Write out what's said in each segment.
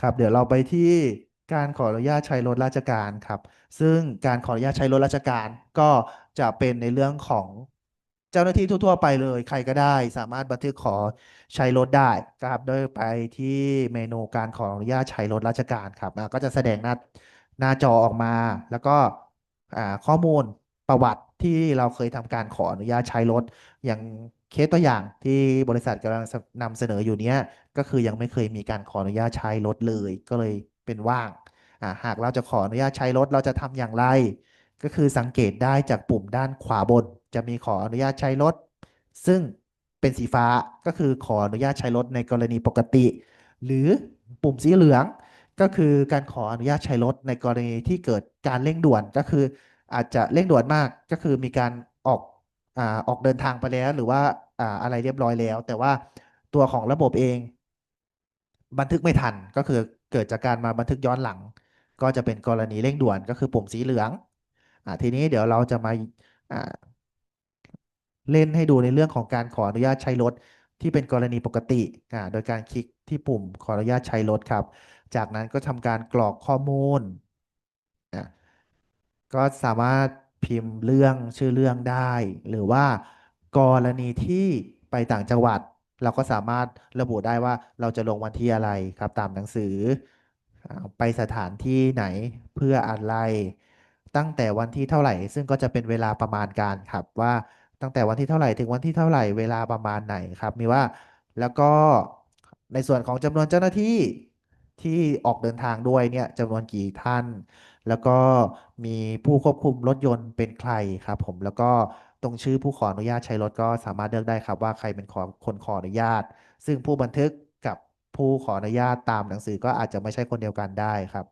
ครับเดี๋ยวเราไปที่การขออนุญาตใช้รถราชการครับ ซึ่งการขออนุญาตใช้รถราชการก็จะเป็นในเรื่องของเจ้าหน้าที่ทั่ว ๆ ไปเลย ใครก็ได้ สามารถบันทึกขอใช้รถได้ครับโดยไปที่เมนูการขออนุญาตใช้รถราชการครับก็จะแสดงหน้าหน้าจอออกมา แล้วก็ข้อมูลประวัติที่เราเคยทำการขออนุญาตใช้รถอย่างเคสตัวอย่างที่บริษัทกำลังนำเสนออยู่เนี้ย ก็คือยังไม่เคยมีการขออนุญาตใช้รถเลย ก็เลยเป็นว่างอ่าหากเราจะขออนุญาตใช้รถเราจะทำอย่างไร ก็คือสังเกตได้จากปุ่มด้านขวาบน จะมีขออนุญาตใช้รถ ซึ่งเป็นสีฟ้าก็คือขออนุญาตใช้รถในกรณีปกติ หรือปุ่มสีเหลืองก็คือการขออนุญาตใช้รถในกรณีที่เกิดการเร่งด่วนก็คือ อาจจะเร่งด่วนมากก็คือมีการออกอออกเดินทางไปแล้ว หรือว่าอ่าอะไรเรียบร้อยแล้ว แต่ว่าตัวของระบบเอง บันทึกไม่ทันก็คือเกิดจากการมาบันทึกย้อนหลัง ก็จะเป็นกรณีเร่งด่วนก็คือปุ่มสีเหลืองอทีนี้เดี๋ยวเราจะมาเล่นให้ดูในเรื่องของการขออนุญาตใช้รถที่เป็นกรณีปกติโดยการคลิกที่ปุ่มขออนุญาตใช้รถครับ จากนั้นก็ทำการกรอกข้อมูล ก็สามารถพิมพ์เรื่องชื่อเรื่องได้ หรือว่ากรณีที่ไปต่างจังหวัด เราก็สามารถระบุได้ว่าเราจะลงวันที่อะไรครับตามหนังสือ ไปสถานที่ไหนเพื่ออะไร ตั้งแต่วันที่เท่าไหร่ ซึ่งก็จะเป็นเวลาประมาณการครับว่าตั้งแต่วันที่เท่าไหร่ถึงวันที่เท่าไหร่เวลาประมาณไหนครับ มีว่าแล้วก็ในส่วนของจำนวนเจ้าหน้าที่ที่ออกเดินทางด้วยเนี่ยจำนวนกี่ท่าน แล้วก็มีผู้ควบคุมรถยนต์เป็นใครครับผมแล้วก็ตรงชื่อผู้ขออนุญาตใช้รถก็สามารถเลือกได้ครับว่าใครเป็นขอคนขออนุญาต ซึ่งผู้บันทึกกับผู้ขออนุญาตตามหนังสือก็อาจจะไม่ใช่คนเดียวกันได้ครับ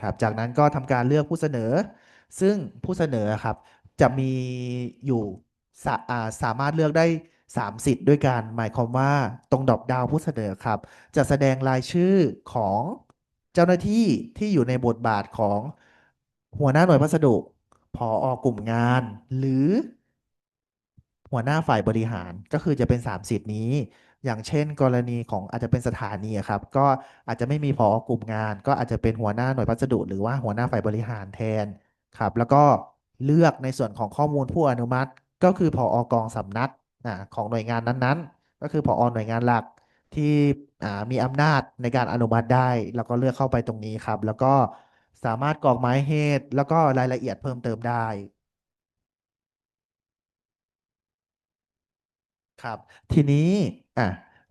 ครับจากนั้นก็ทำการเลือกผู้เสนอ ซึ่งผู้เสนอครับจะมีอยู่สาสามารถเลือกได้ 3 สิทธิ์ด้วยกัน หมายความว่าตรงดอปดาวผู้เสนอครับ จะแสดงรายชื่อของเจ้าหน้าที่ที่อยู่ในบทบาทของหัวหน้าหน่วยพัสดุผออกลุ่มงาน หรือ หัวหน้าฝ่ายบริหารก็คือจะเป็น 3 สิทธิ์นี้ อย่างเช่น กรณีของอาจจะเป็นสถานีครับ ก็อาจจะไม่มีผอกลุ่มงาน ก็อาจจะเป็นหัวหน้าหน่วยพัสดุ หรือว่าหัวหน้าฝ่ายบริหารแทนครับ แล้วก็เลือกในส่วนของข้อมูลผู้อนุมัติ ก็คือผอกองสำนัก อ่าของหน่วยงานนั้นๆ ก็คือผอหน่วยงานหลักที่มีอำนาจในการอนุมัติได้ แล้วก็เลือกเข้าไปตรงนี้ครับ แล้วก็สามารถกรอกหมายเหตุ แล้วก็รายละเอียดเพิ่มเติมได้ครับทีนี้อะ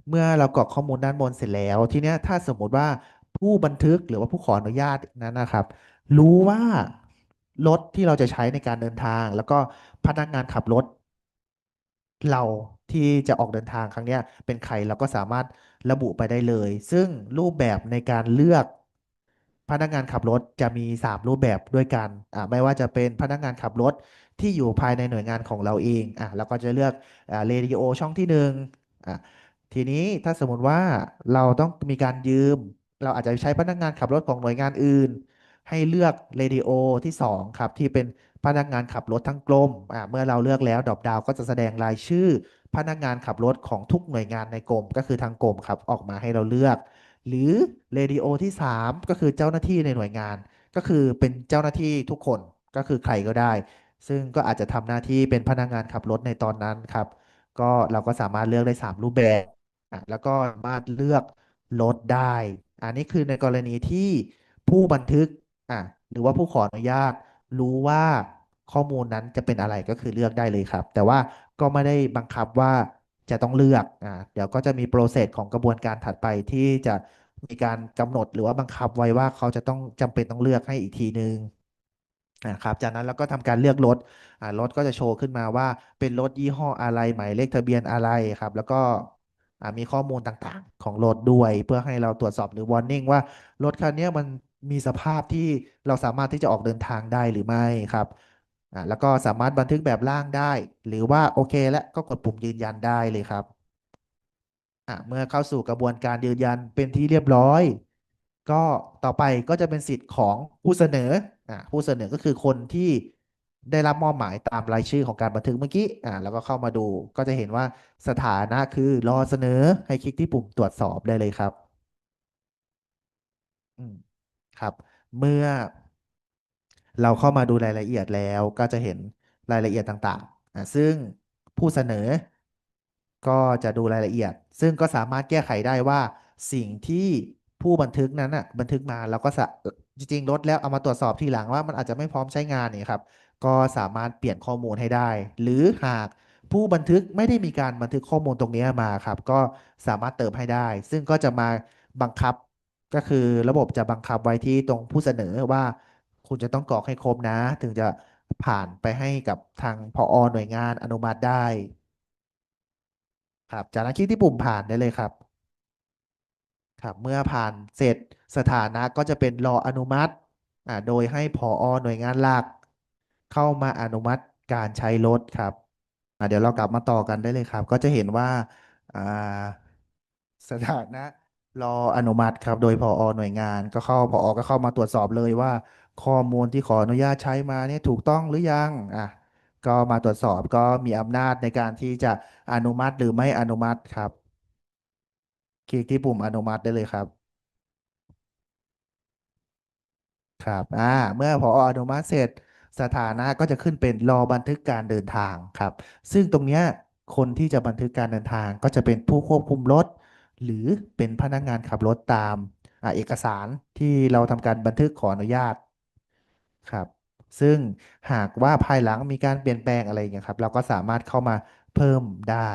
เมื่อเรากรอกข้อมูลด้านบนเสร็จแล้ว ทีเนี้ยถ้าสมมติว่าผู้บันทึกหรือว่าผู้ขออนุญาตนั้นนะครับ รู้ว่ารถที่เราจะใช้ในการเดินทาง แล้วก็พนักงานขับรถ เราที่จะออกเดินทางครั้งนี้เป็นใครเราก็สามารถระบุไปได้เลย ซึ่งรูปแบบในการเลือกพนักงานขับรถจะมี 3 รูปแบบด้วยกันอ่าไม่ว่าจะเป็นพนักงานขับรถที่อยู่ภายในหน่วยงานของเราเองอะเราก็จะเลือกอ่าเรดิโอช่องที่หนึ่งอะทีนี้ถ้าสมมติว่าเราต้องมีการยืม เราอาจจะใช้พนักงานขับรถของหน่วยงานอื่น ให้เลือกเรดิโอที่สองครับ ที่เป็น พนักงานขับรถทั้งกรมอ่าเมื่อเราเลือกแล้วดรอปดาวก็จะแสดงรายชื่อ พนักงานขับรถของทุกหน่วยงานในกรมก็คือทางกรมครับออกมาให้เราเลือก หรือเรดิโอที่ 3 ก็คือเจ้าหน้าที่ในหน่วยงาน ก็คือเป็นเจ้าหน้าที่ทุกคนก็คือใครก็ได้ ซึ่งก็อาจจะทำหน้าที่เป็นพนักงานขับรถในตอนนั้นครับ ก็เราก็สามารถเลือกได้ 3 รูปแบบอะแล้วก็สามารถเลือกลดได้ อันนี้คือในกรณีที่ผู้บันทึกอะหรือว่าผู้ขออนุญาต รู้ว่าข้อมูลนั้นจะเป็นอะไรก็คือเลือกได้เลยครับ แต่ว่าก็ไม่ได้บังคับว่าจะต้องเลือกอ่าเดี๋ยวก็จะมีโปรเซสของกระบวนการถัดไปที่จะมีการกำหนดหรือว่าบังคับไว้ว่าเขาจะต้องจำเป็นต้องเลือกให้อีกทีนึงนะครับจากนั้นเราก็ทำการเลือกรถรถก็จะโชว์ขึ้นมาว่าเป็นรถยี่ห้ออะไรหมายเลขทะเบียนอะไรครับ แล้วก็มีข้อมูลต่างๆ ของรถด้วย เพื่อให้เราตรวจสอบหรือ warning ว่ารถคันนี้มัน มีสภาพที่เราสามารถที่จะออกเดินทางได้หรือไม่ครับอ่าแล้วก็สามารถบันทึกแบบล่างได้ หรือว่าโอเคแล้วก็กดปุ่มยืนยันได้เลยครับอ่าเมื่อเข้าสู่กระบวนการยืนยันเป็นที่เรียบร้อย ก็ต่อไปก็จะเป็นสิทธิ์ของผู้เสนออ่าผู้เสนอก็คือคนที่ได้รับมอบหมายตามรายชื่อของการบันทึกเมื่อกี้ อ่า แล้วก็เข้ามาดู ก็จะเห็นว่าสถานะคือรอเสนอให้คลิกที่ปุ่มตรวจสอบได้เลยครับ อืม ครับ เมื่อเราเข้ามาดูรายละเอียดแล้วก็จะเห็นรายละเอียดต่างๆ ซึ่งผู้เสนอก็จะดูรายละเอียด ซึ่งก็สามารถแก้ไขได้ว่าสิ่งที่ผู้บันทึกนั้นอะบันทึกมาเราก็สะจริงๆลดแล้วเอามาตรวจสอบทีหลังว่ามันอาจจะไม่พร้อมใช้งานนี่ครับ ก็สามารถเปลี่ยนข้อมูลให้ได้ หรือหากผู้บันทึกไม่ได้มีการบันทึกข้อมูลตรงนี้มาครับ ก็สามารถเติมให้ได้ ซึ่งก็จะมาบังคับ ก็คือระบบจะบังคับไว้ที่ตรงผู้เสนอว่าคุณจะต้องกรอกให้ครบนะ ถึงจะผ่านไปให้กับทางผออหน่วยงานอนุมัติได้ ครับ จากนั้นคลิกที่ปุ่มผ่านได้เลยครับ ครับ เมื่อผ่านเสร็จสถานะก็จะเป็นรออนุมัติอ่าโดยให้ผอหน่วยงานหลัก เข้ามาอนุมัติการใช้รถครับอ่าเดี๋ยวเรากลับมาต่อกันได้เลยครับ ก็จะเห็นว่าอ่าสถานะ รออนุมัติครับ โดยผอหน่วยงานก็เข้าผอก็เข้ามาตรวจสอบเลยว่า ข้อมูลที่ขออนุญาตใช้มาเนี่ยถูกต้องหรือยังอะก็มาตรวจสอบก็มีอำนาจในการที่จะอนุมัติหรือไม่อนุมัติครับ คลิกที่ปุ่มอนุมัติได้เลยครับ ครับอ่าเมื่อผออนุมัติเสร็จสถานะก็จะขึ้นเป็นรอบันทึกการเดินทางครับ ซึ่งตรงเนี้ยคนที่จะบันทึกการเดินทางก็จะเป็นผู้ควบคุมรถ หรือเป็นพนักงานขับรถตามอเอกสารที่เราทำการบันทึกขออนุญาตครับ ซึ่งหากว่าภายหลังมีการเปลี่ยนแปลงอะไรอย่างเงี้ยครับ เราก็สามารถเข้ามาเพิ่มได้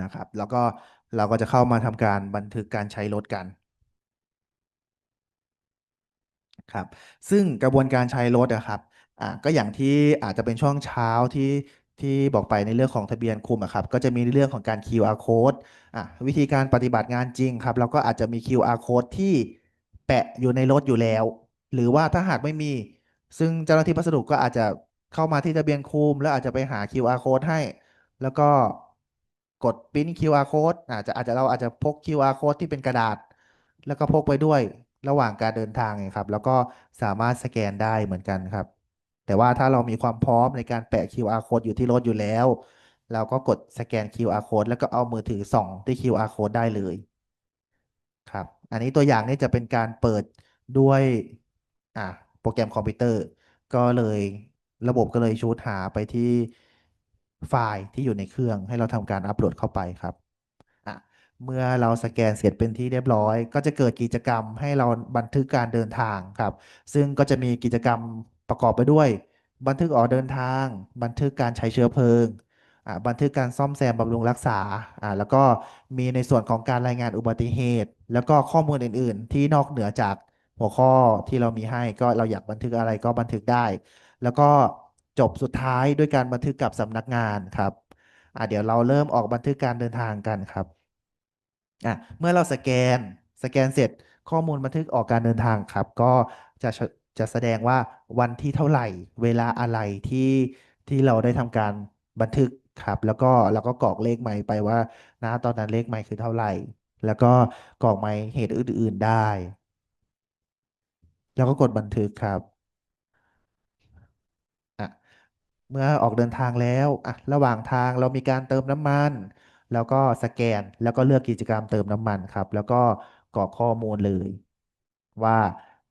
นะครับ แล้วก็เราก็จะเข้ามาทำการบันทึกการใช้รถกันครับ ซึ่งกระบวนการใช้รถอะครับ อ่าก็อย่างที่อาจจะเป็นช่วงเช้าที่ที่บอกไปในเรื่องของทะเบียนคุมอะครับก็จะมีเรื่องของการ QR code อะวิธีการปฏิบัติงานจริงครับเราก็อาจจะมี QR code ที่แปะอยู่ในรถอยู่แล้ว หรือว่าถ้าหากไม่มี ซึ่งเจ้าหน้าที่พัสดุก็อาจจะเข้ามาที่ทะเบียนคุม แล้วอาจจะไปหา QR code ให้ แล้วก็กดปริ้น QR code อาจจะอาจจะเราอาจจะพก QR code ที่เป็นกระดาษ แล้วก็พกไปด้วยระหว่างการเดินทางครับ แล้วก็สามารถสแกนได้เหมือนกันครับ แต่ว่าถ้าเรามีความพร้อมในการแปะ QR code อยู่ที่รถอยู่แล้ว เราก็กดสแกน QR code แล้วก็เอามือถือส่องที่ QR code ได้เลยครับ อันนี้ตัวอย่างนี้จะเป็นการเปิดด้วยอ่าโปรแกรมคอมพิวเตอร์ ก็เลยระบบก็เลยชูดหาไปที่ไฟล์ที่อยู่ในเครื่อง ให้เราทำการอัปโหลดเข้าไปครับอะเมื่อเราสแกนเสร็จเป็นที่เรียบร้อย ก็จะเกิดกิจกรรมให้เราบันทึกการเดินทางครับ ซึ่งก็จะมีกิจกรรม ประกอบไปด้วย บันทึกออกเดินทาง บันทึกการใช้เชื้อเพลิงบันทึกการซ่อมแซมบำรุงรักษา แล้วก็มีในส่วนของการรายงานอุบัติเหตุ แล้วก็ข้อมูลอื่น ๆ ที่นอกเหนือจากหัวข้อที่เรามีให้ก็เราอยากบันทึกอะไรก็บันทึกได้ แล้วก็จบสุดท้ายด้วยการบันทึกกับสำนักงานครับเดี๋ยวเราเริ่มออกบันทึกการเดินทางกันครับเมื่อเราสแกนสแกนเสร็จข้อมูลบันทึกออกการเดินทางครับ ก็จะ จะแสดงว่าวันที่เท่าไหร่ เวลาอะไรที่ที่เราได้ทำการบันทึกครับ แล้วก็เราก็กรอกเลขไมค์ไปว่านะตอนนั้นเลขไมค์คือเท่าไหร่ แล้วก็กรอกไมค์เหตุอื่น ๆได้ แล้วก็กดบันทึกครับอะเมื่อออกเดินทางแล้วอะระหว่างทางเรามีการเติมน้ำมัน แล้วก็สแกนแล้วก็เลือกกิจกรรมเติมน้ำมันครับ แล้วก็กรอกข้อมูลเลยว่า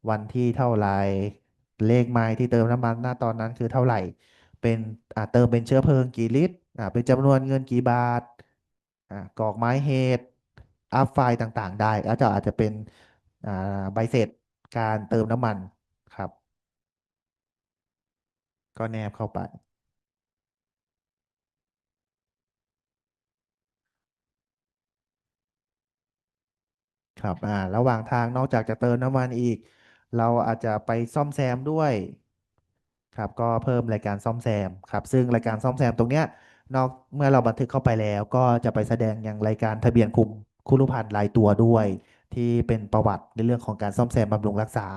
วันที่เท่าไรเลขไมล์ที่เติมน้ำมันหน้าตอนนั้นคือเท่าไหร่ เป็นอ่าเติมเป็นเชื้อเพลิงกี่ลิตรอ่าเป็นจำนวนเงินกี่บาทอ่ากรอกหมายเหตุอัพไฟล์ต่างๆ ได้แล้วจะอาจจะเป็นอ่าใบเสร็จการเติมน้ำมันครับ ก็แนบเข้าไปครับ อ่า ระหว่างทางนอกจากจะเติมน้ำมันอีก เราอาจจะไปซ่อมแซมด้วยครับก็เพิ่มรายการซ่อมแซมครับซึ่งรายการซ่อมแซมตรงเนี้ยนอกเมื่อเราบันทึกเข้าไปแล้ว ก็จะไปแสดงอย่างรายการทะเบียนคุมคุรุพันธ์รายตัวด้วย ที่เป็นประวัติในเรื่องของการซ่อมแซมบำรุงรักษา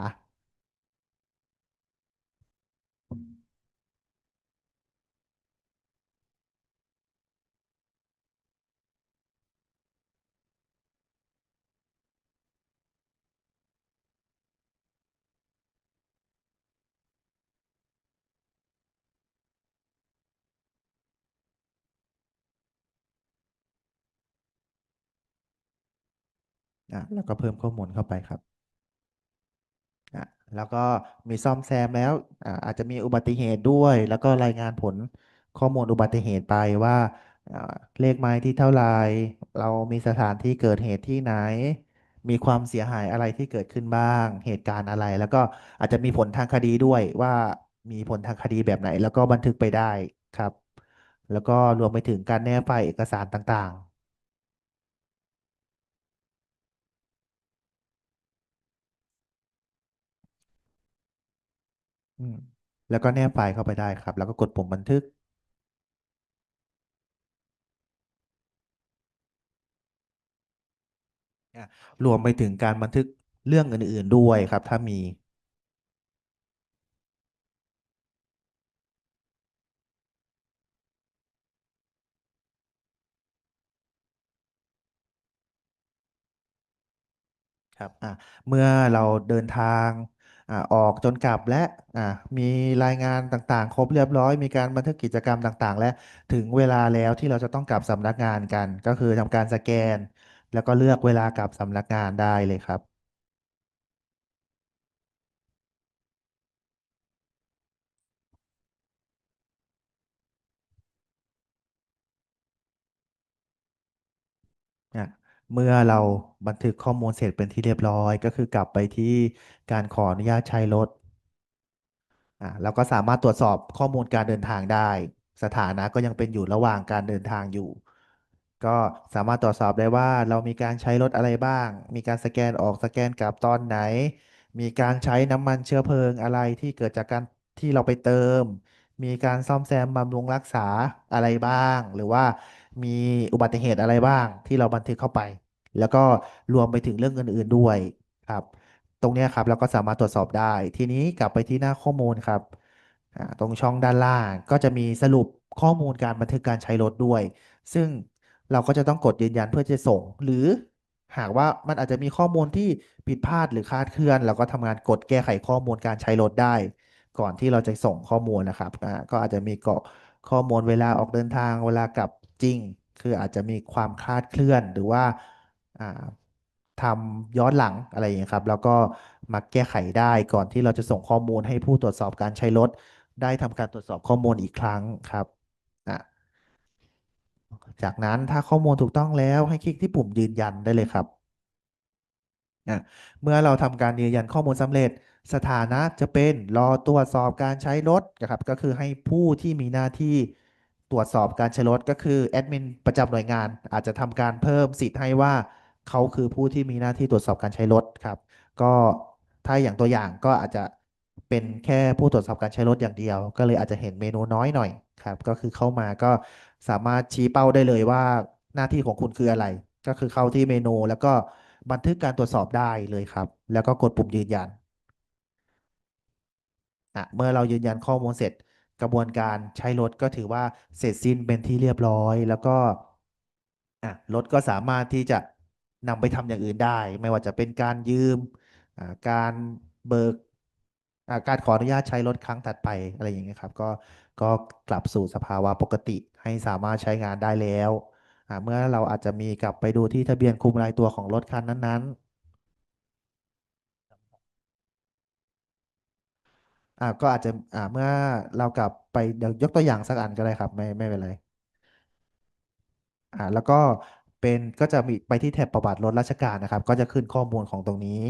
อะแล้วก็เพิ่มข้อมูลเข้าไปครับอะแล้วก็มีซ่อมแซมแล้วอ่าอาจจะมีอุบัติเหตุด้วย แล้วก็รายงานผลข้อมูลอุบัติเหตุไปว่าเลขไม้ที่เท่าไรเรามีสถานที่เกิดเหตุที่ไหน มีความเสียหายอะไรที่เกิดขึ้นบ้าง เหตุการณ์อะไร แล้วก็อาจจะมีผลทางคดีด้วยว่ามีผลทางคดีแบบไหน แล้วก็บันทึกไปได้ครับ แล้วก็รวมไปถึงการแนบไฟล์เอกสารต่างๆ อืมแล้วก็แนบไฟล์เข้าไปได้ครับ แล้วก็กดปุ่มบันทึกอะรวมไปถึงการบันทึกเรื่องอื่น ๆ ด้วยครับ ถ้ามี ครับ อะ เมื่อเราเดินทาง อะออกจนกลับและอะมีรายงานต่างๆ ครบเรียบร้อย มีการบันทึกกิจกรรมต่างๆ และถึงเวลาแล้วที่เราจะต้องกลับสำนักงานกัน ก็คือทำการสแกน แล้วก็เลือกเวลากลับสำนักงานได้เลยครับอะ เมื่อเราบันทึกข้อมูลเสร็จเป็นที่เรียบร้อย ก็คือกลับไปที่การขออนุญาตใช้รถอ่าเราก็สามารถตรวจสอบข้อมูลการเดินทางได้ สถานะก็ยังเป็นอยู่ระหว่างการเดินทางอยู่ ก็สามารถตรวจสอบได้ว่าเรามีการใช้รถอะไรบ้าง มีการสแกนออกสแกนกลับตอนไหน มีการใช้น้ำมันเชื้อเพลิงอะไรที่เกิดจากการที่เราไปเติม มีการซ่อมแซมบำรุงรักษาอะไรบ้าง หรือว่า มีอุบัติเหตุอะไรบ้างที่เราบันทึกเข้าไป แล้วก็รวมไปถึงเรื่องอื่นๆด้วยครับ ตรงนี้ครับเราก็สามารถตรวจสอบได้ ทีนี้กลับไปที่หน้าข้อมูลครับตรงช่องด้านล่างก็จะมีสรุปข้อมูลการบันทึกการใช้รถด้วย ซึ่งเราก็จะต้องกดยืนยันเพื่อจะส่ง หรือหากว่ามันอาจจะมีข้อมูลที่ผิดพลาดหรือคลาดเคลื่อน เราก็ทำงานกดแก้ไขข้อมูลการใช้รถได้ ก่อนที่เราจะส่งข้อมูลนะครับก็อาจจะมีเกาะข้อมูลเวลาออกเดินทางเวลากลับ จริง คืออาจจะมีความคลาดเคลื่อนหรือว่าอ่าทำย้อนหลังอะไรอย่างเงี้ครับ แล้วก็มาแก้ไขได้ก่อนที่เราจะส่งข้อมูลให้ผู้ตรวจสอบการใช้รถ ได้ทำการตรวจสอบข้อมูลอีกครั้งครับอะจากนั้นถ้าข้อมูลถูกต้องแล้วให้คลิกที่ปุ่มยืนยันได้เลยครับอะเมื่อเราทำการยืนยันข้อมูลสำเร็จ สถานะจะเป็นรอตรวจสอบการใช้รถนะครับ ก็คือให้ผู้ที่มีหน้าที่ ตรวจสอบการใช้รถก็คือแอดมินประจำหน่วยงาน อาจจะทำการเพิ่มสิทธิ์ให้ว่าเขาคือผู้ที่มีหน้าที่ตรวจสอบการใช้รถครับ ก็ถ้าอย่างตัวอย่างก็อาจจะเป็นแค่ผู้ตรวจสอบการใช้รถอย่างเดียว ก็เลยอาจจะเห็นเมนูน้อยหน่อยครับก็คือเข้ามาก็สามารถชี้เป้าได้เลยว่าหน้าที่ของคุณคืออะไร ก็คือเข้าที่เมนูแล้วก็บันทึกการตรวจสอบได้เลยครับ แล้วก็กดปุ่มยืนยันอะเมื่อเรายืนยันข้อมูลเสร็จ กระบวนการใช้รถก็ถือว่าเสร็จสิ้นเป็นที่เรียบร้อย แล้วก็รถก็สามารถที่จะนำไปทำอย่างอื่นได้ ไม่ว่าจะเป็นการยืมการเบิกการขออนุญาตใช้รถครั้งถัดไปอะไรอย่างเงี้ยครับ ก็ก็กลับสู่สภาวะปกติให้สามารถใช้งานได้แล้ว เมื่อเราอาจจะมีกลับไปดูที่ทะเบียนคุมรายตัวของรถคันนั้นๆ อ่าก็อาจจะอ่าเมื่อเรากลับไปเดี๋ยวยกตัวอย่างสักอันก็ได้ครับ ไม่ไม่เป็นไรอ่าแล้วก็เป็นก็จะมีไปที่แถบประวัติรถราชการนะครับ ก็จะขึ้นข้อมูลของตรงนี้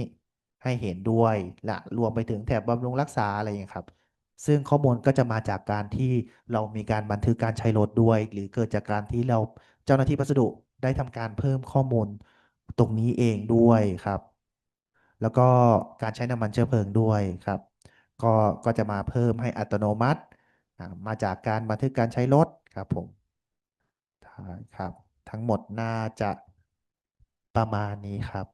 ให้เห็นด้วยและรวมไปถึงแถบบำรุงรักษาอะไรอย่างนี้ครับ ซึ่งข้อมูลก็จะมาจากการที่เรามีการบันทึกการใช้รถด้วย หรือเกิดจากการที่เราเจ้าหน้าที่พัสดุได้ทำการเพิ่มข้อมูลตรงนี้เองด้วยครับ แล้วก็การใช้น้ำมันเชื้อเพลิงด้วยครับ ก็ก็จะมาเพิ่มให้อัตโนมัติ มาจากการบันทึกการใช้รถครับผมครับ ทั้งหมดน่าจะประมาณนี้ครับ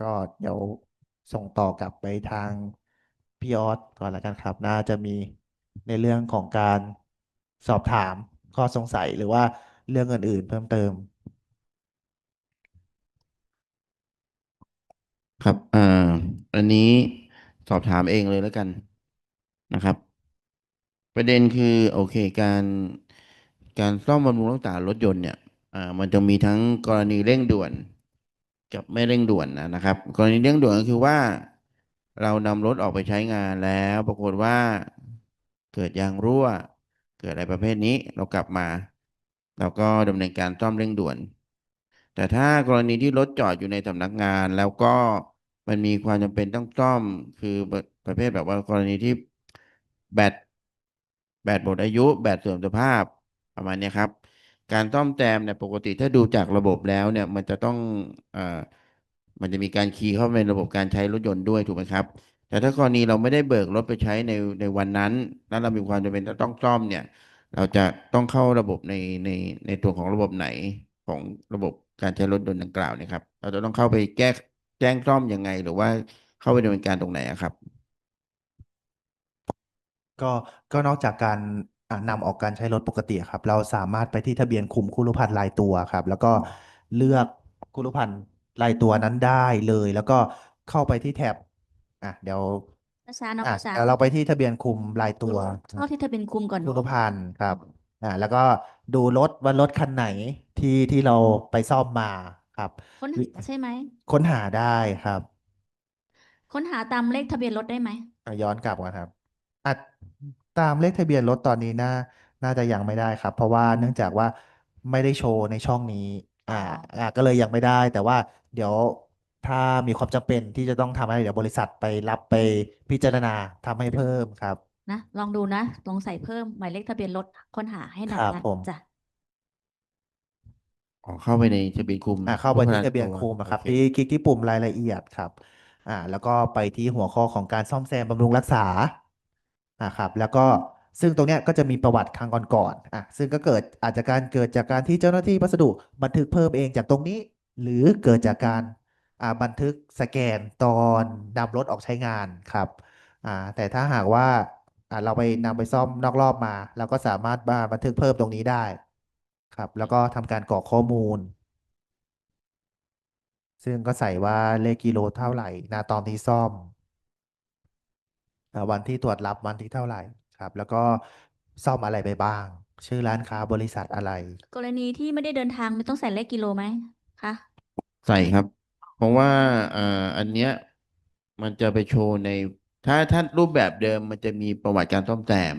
ก็เดี๋ยวส่งต่อกลับไปทางพี่ออสก่อนแล้วกันครับ น่าจะมีในเรื่องของการสอบถามข้อสงสัยหรือว่าเรื่องอื่น ๆ เพิ่มเติม ครับอ่าอันนี้สอบถามเองเลยแล้วกันนะครับ ประเด็นคือโอเคการการซ่อมบำรุงรักษารถยนต์เนี่ยอ่ามันจะมีทั้งกรณีเร่งด่วน กับไม่เร่งด่วนนะนะครับ กรณีเร่งด่วนก็คือว่า เรานำรถออกไปใช้งานแล้ว ปรากฏว่าเกิดยางรั่ว เกิดอะไรประเภทนี้เรากลับมา เราก็ดำเนินการซ่อมเร่งด่วนแต่ถ้ากรณีที่รถจอดอยู่ในสำนักงานแล้วก็ มันมีความจำเป็นต้องซ่อมคือประประเภทแบบว่ากรณีที่แบตแบตหมดอายุ แบตเสื่อมสภาพประมาณนี้ครับ การซ่อมแซมเนี่ยปกติถ้าดูจากระบบแล้วเนี่ยมันจะต้องเอ่อมันจะมีการคีย์เข้าไปในระบบการใช้รถยนต์ด้วยถูกไหมครับ แต่ถ้ากรณีเราไม่ได้เบิกรถไปใช้ในในวันนั้นแล้วเรามีความจำเป็นจะต้องซ่อมเนี่ย เราจะต้องเข้าระบบในในในตัวของระบบไหนของระบบการใช้รถยนต์ดังกล่าวนี่ครับ เราจะต้องเข้าไปแก้ แจ้งซ่อมยังไง หรือว่าเข้าไปดำเนินการตรงไหนอะครับ ก็ก็นอกจากการอ่านำออกการใช้รถปกติครับ เราสามารถไปที่ทะเบียนคุมคุรุพันธ์รายตัวครับ แล้วก็เลือกคุรุพันธ์รายตัวนั้นได้เลย แล้วก็เข้าไปที่แท็บอะเดี๋ยวช้าๆเนาะอะช้าเดี๋ยวเราไปที่ทะเบียนคุมรายตัวเข้าที่ทะเบียนคุมก่อนคุรุพันธ์ครับอ่าแล้วก็ดูรถว่ารถคันไหนที่ที่เราไปซ่อมมา ครับ ค้นวิ หาใช่ไหม ค้นหาได้ครับค้นหาตามเลขทะเบียนรถได้ไหม อะย้อนกลับก่อนครับอัดตามเลขทะเบียนรถตอนนี้น่าน่าจะยังไม่ได้ครับ เพราะว่าเนื่องจากว่าไม่ได้โชว์ในช่องนี้ อ่าอ๋อ อ่าก็เลยยังไม่ได้ แต่ว่าเดี๋ยวถ้ามีความจำเป็นที่จะต้องทำให้เดี๋ยวบริษัทไปรับไปพิจารณาทำให้เพิ่มครับ นะ ลองดูนะ ลองใส่เพิ่มหมายเลขทะเบียนรถค้นหาให้หน่อยครับนะผม จ้ะ อ๋อเข้าไปในทะเบียนคุมอ่าเข้าไปพัที่ฒทะเบียนตัวคุมอะครับโอเคที่คลิกที่ปุ่มรายละเอียดครับอ่าแล้วก็ไปที่หัวข้อของการซ่อมแซมบำรุงรักษาอ่าครับแล้วก็ซึ่งตรงเนี้ยก็จะมีประวัติครั้งก่อนๆอะซึ่งก็เกิดอาจจะการเกิดจากการที่เจ้าหน้าที่พัสดุบันทึกเพิ่มเองจากตรงนี้ หรือเกิดจากการอ่าบันทึกสแกนตอนนำรถออกใช้งานครับอ่าแต่ถ้าหากว่าอ่าเราไปนำไปซ่อมนอกรอบมา เราก็สามารถมาบันทึกเพิ่มตรงนี้ได้ ครับ แล้วก็ทำการกรอกข้อมูล ซึ่งก็ใส่ว่าเลขกิโลเท่าไหร่นะตอนที่ซ่อมอ่าวันที่ตรวจรับวันที่เท่าไหร่ครับ แล้วก็ซ่อมอะไรไปบ้าง ชื่อร้านค้าบริษัทอะไร กรณีที่ไม่ได้เดินทางไม่ต้องใส่เลขกิโลไหมคะใส่ครับ เพราะว่าเอ่ออันเนี้ยมันจะไปโชว์ใน ถ้าถ้ารูปแบบเดิมมันจะมีประวัติการซ่อมแซม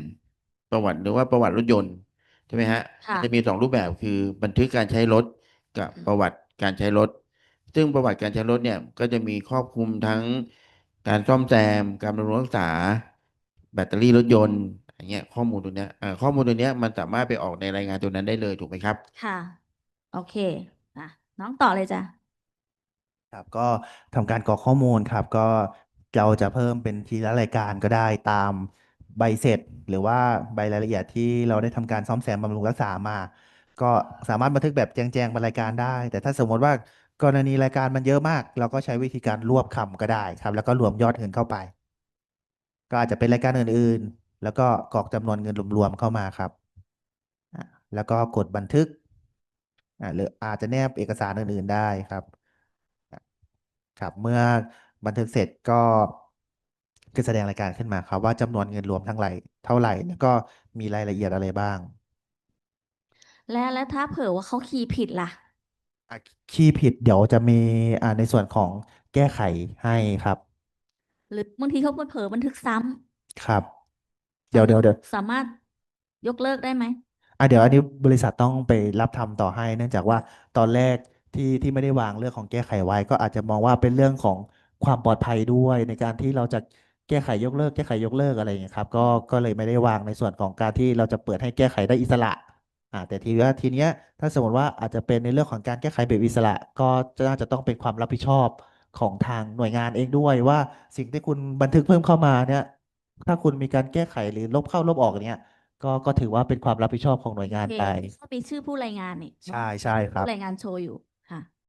ประวัติหรือว่าประวัติรถยนต์ใช่ไหมฮะค่ะจะมีสองรูปแบบคือบันทึกการใช้รถกับประวัติการใช้รถ ซึ่งประวัติการใช้รถเนี่ยก็จะมีครอบคลุมทั้งการซ่อมแซม การบำรุงรักษา แบตเตอรี่รถยนต์อย่างเงี้ยข้อมูลตัวเนี้ยเอ่อข้อมูลตัวเนี้ยมันสามารถไปออกในรายงานตัวนั้นได้เลยถูกไหมครับ ค่ะ โอเคอะน้องต่อเลยจ้ะครับก็ทำการกรอกข้อมูลครับ ก็เราจะเพิ่มเป็นทีละรายการก็ได้ตาม ใบเสร็จ หรือว่าใบรายละเอียดที่เราได้ทำการซ่อมแซมบำรุงรักษามา ก็สามารถบันทึกแบบแจงๆเป็นรายการได้ แต่ถ้าสมมติว่ากรณีรายการมันเยอะมาก เราก็ใช้วิธีการรวบคำก็ได้ครับ แล้วก็รวมยอดเงินเข้าไป ก็อาจจะเป็นรายการอื่นๆ แล้วก็กรอกจำนวนเงินรวมๆเข้ามาครับ แล้วก็กดบันทึกอะหรืออาจจะแนบเอกสารอื่นๆได้ครับครับ เมื่อบันทึกเสร็จก็ จะแสดงรายการขึ้นมาครับ ว่าจำนวนเงินรวมทั้งหลายเท่าไหร่ แล้วก็มีรายละเอียดอะไรบ้าง และและถ้าเผื่อว่าเขาคีย์ผิดล่ะ อะคีย์ผิดเดี๋ยวจะมีอ่าในส่วนของแก้ไขให้ครับ หรือบางทีเขาเผลอบันทึกซ้ำครับเดี๋ยวเดี๋ยวเดี๋ยวสามารถยกเลิกได้ไหมอะเดี๋ยวอันนี้บริษัทต้องไปรับทำต่อให้ เนื่องจากว่าตอนแรกที่ที่ไม่ได้วางเรื่องของแก้ไขไว้ ก็อาจจะมองว่าเป็นเรื่องของความปลอดภัยด้วยในการที่เราจะ แก้ไขยกเลิกแก้ไขยกเลิกอะไรอย่างเงี้ยครับก็ก็เลยไม่ได้วางในส่วนของการที่เราจะเปิดให้แก้ไขได้อิสระอ่าแต่ทีว่าทีเนี้ยถ้าสมมติว่าอาจจะเป็นในเรื่องของการแก้ไขแบบอิสระ ก็จะน่าจะต้องเป็นความรับผิดชอบของทางหน่วยงานเองด้วยว่าสิ่งที่คุณบันทึกเพิ่มเข้ามาเนี่ยถ้าคุณมีการแก้ไขหรือลบเข้าลบออกเนี่ยก็ก็ถือว่าเป็นความรับผิดชอบของหน่วยงานโอเคไปก็มีชื่อผู้รายงานนี่ใช่ใช่ครับผู้รายงานโชว์อยู่ค่ะ